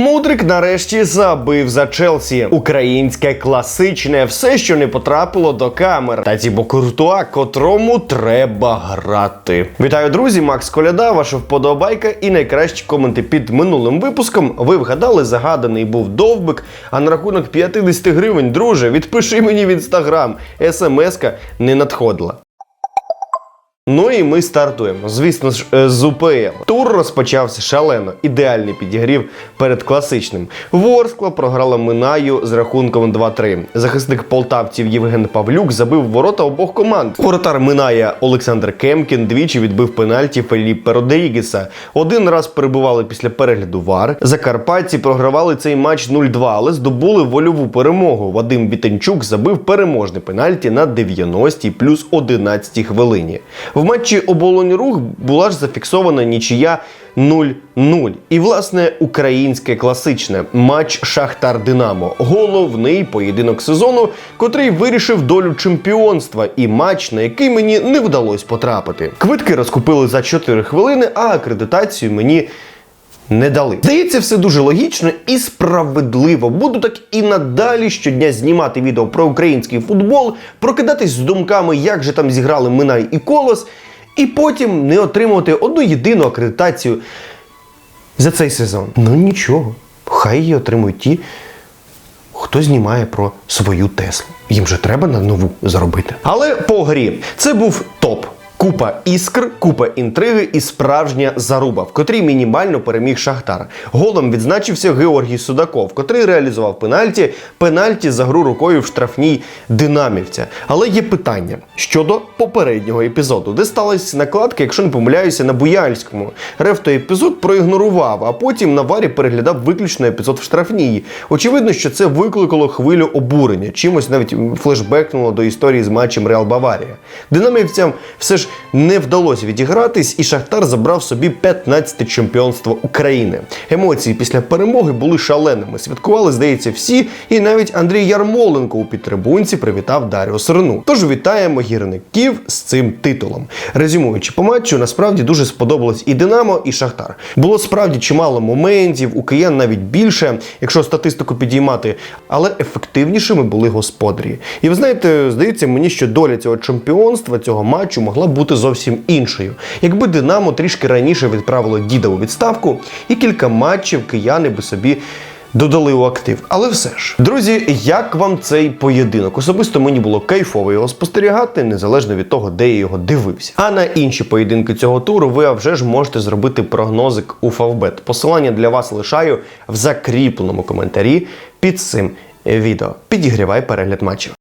Мудрик нарешті забив за Челсі. Українське класичне, все, що не потрапило до камер. Та Тібо Куртуа, котрому треба грати. Вітаю, друзі! Макс Коляда, ваша вподобайка і найкращі коменти під минулим випуском. Ви вгадали, загаданий був довбик. А на рахунок 50 гривень, друже, відпиши мені в інстаграм. СМС-ка не надходила. Ну і ми стартуємо. Звісно ж, е, з УПЛ. Тур розпочався шалено. Ідеальний підігрів перед класичним. Ворскла програла Минаю з рахунком 2-3. Захисник полтавців Євген Павлюк забив ворота обох команд. Воротар Миная Олександр Кемкін двічі відбив пенальті Феліппе Родрігеса. Один раз перебували після перегляду ВАР. Закарпатці програвали цей матч 0-2, але здобули вольову перемогу. Вадим Вітенчук забив переможний пенальті на 90-й плюс 11 хвилині. В матчі оболонь рух була ж зафіксована нічия 0-0. І власне українське класичне матч Шахтар Динамо. Головний поєдинок сезону, котрий вирішив долю чемпіонства, і матч, на який мені не вдалося потрапити. Квитки розкупили за 4 хвилини, а акредитацію мені. Не дали. Здається, все дуже логічно і справедливо. Буду так і надалі щодня знімати відео про український футбол, прокидатись з думками, як же там зіграли Минай і Колос, і потім не отримувати одну єдину акредитацію за цей сезон. Ну нічого, хай її отримують ті, хто знімає про свою Теслу. Їм же треба на нову заробити. Але по грі це був топ. Купа іскр, купа інтриги і справжня заруба, в котрій мінімально переміг Шахтар. Голом відзначився Георгій Судаков, котрий реалізував пенальті, пенальті за гру рукою в штрафній динамівця. Але є питання щодо попереднього епізоду, де сталася накладка, якщо не помиляюся, на Буяльському. Реф той епізод проігнорував, а потім на варі переглядав виключно епізод в штрафній. Очевидно, що це викликало хвилю обурення, чимось навіть флешбекнуло до історії з матчем Реал Баварія. Динамівцям все ж не вдалося відігратись, і Шахтар забрав собі 15-те чемпіонство України. Емоції після перемоги були шаленими. Святкували, здається, всі, і навіть Андрій Ярмоленко у підтрибунці привітав Даріо Сирну. Тож вітаємо гірників з цим титулом. Резюмуючи по матчу, насправді дуже сподобалось і Динамо, і Шахтар. Було справді чимало моментів, у киян навіть більше, якщо статистику підіймати, але ефективнішими були господарі. І ви знаєте, здається мені, що доля цього чемпіонства, цього матчу могла б бути зовсім іншою. Якби Динамо трішки раніше відправило діда у відставку, і кілька матчів кияни би собі. Додали у актив, але все ж, друзі, як вам цей поєдинок? Особисто мені було кайфово його спостерігати, незалежно від того, де я його дивився. А на інші поєдинки цього туру ви вже ж можете зробити прогнозик у Фавбет. Посилання для вас лишаю в закріпленому коментарі під цим відео. Підігрівай перегляд матчів.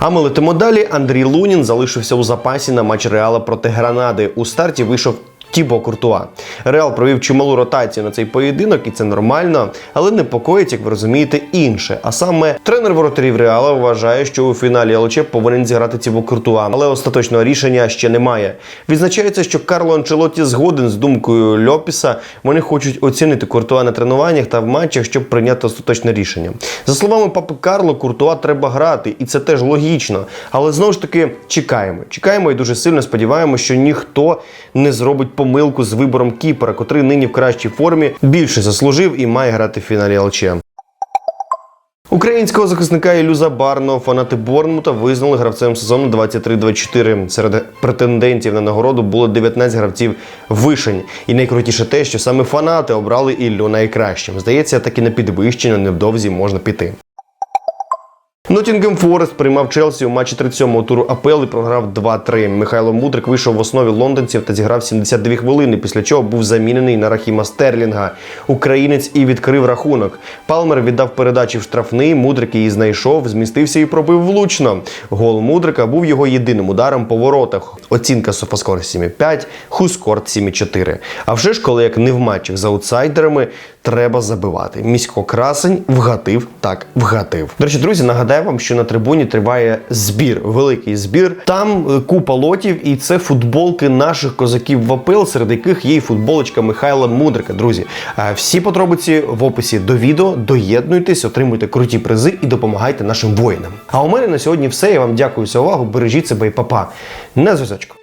А ми летимо далі. Андрій Лунін залишився у запасі на матч Реала проти Гранади. У старті вийшов. Тібо Куртуа. Реал провів чималу ротацію на цей поєдинок, і це нормально, але непокоїть, як ви розумієте, інше. А саме тренер воротарів Реала вважає, що у фіналі ЛЧ повинен зіграти Тібо Куртуа, але остаточного рішення ще немає. Відзначається, що Карло Анчелотті згоден з думкою Льопіса. Вони хочуть оцінити Куртуа на тренуваннях та в матчах, щоб прийняти остаточне рішення. За словами папи Карло, Куртуа треба грати, і це теж логічно. Але знову ж таки чекаємо. Чекаємо і дуже сильно сподіваємося, що ніхто не зробить помилку з вибором Кіпера, котрий нині в кращій формі більше заслужив і має грати в фіналі ЛЧ. Українського захисника Ілюза Барно фанати Борнмута визнали гравцем сезону 23-24. Серед претендентів на нагороду було 19 гравців вишень. І найкрутіше те, що саме фанати обрали Іллю найкращим. Здається, таки на підвищення невдовзі можна піти. Ноттінгем Форест приймав Челсі у матчі 37-го туру АПЛ і програв 2-3. Михайло Мудрик вийшов в основі лондонців та зіграв 72 хвилини, після чого був замінений на Рахіма Стерлінга. Українець і відкрив рахунок. Палмер віддав передачі в штрафний, Мудрик її знайшов, змістився і пробив влучно. Гол Мудрика був його єдиним ударом по воротах. Оцінка Софаскор 7,5, Хускорт 7,4. А вже ж, коли як не в матчах з аутсайдерами, треба забивати. Місько красень вгатив, так вгатив. До речі, друзі, нагадаю вам, що на трибуні триває збір, великий збір. Там е, купа лотів, і це футболки наших козаків в АПЛ, серед яких є і футболочка Михайла Мудрика. Друзі, Е, всі подробиці в описі до відео. Доєднуйтесь, отримуйте круті призи і допомагайте нашим воїнам. А у мене на сьогодні все. Я вам дякую за увагу. Бережіть себе і папа. На зв'язочку.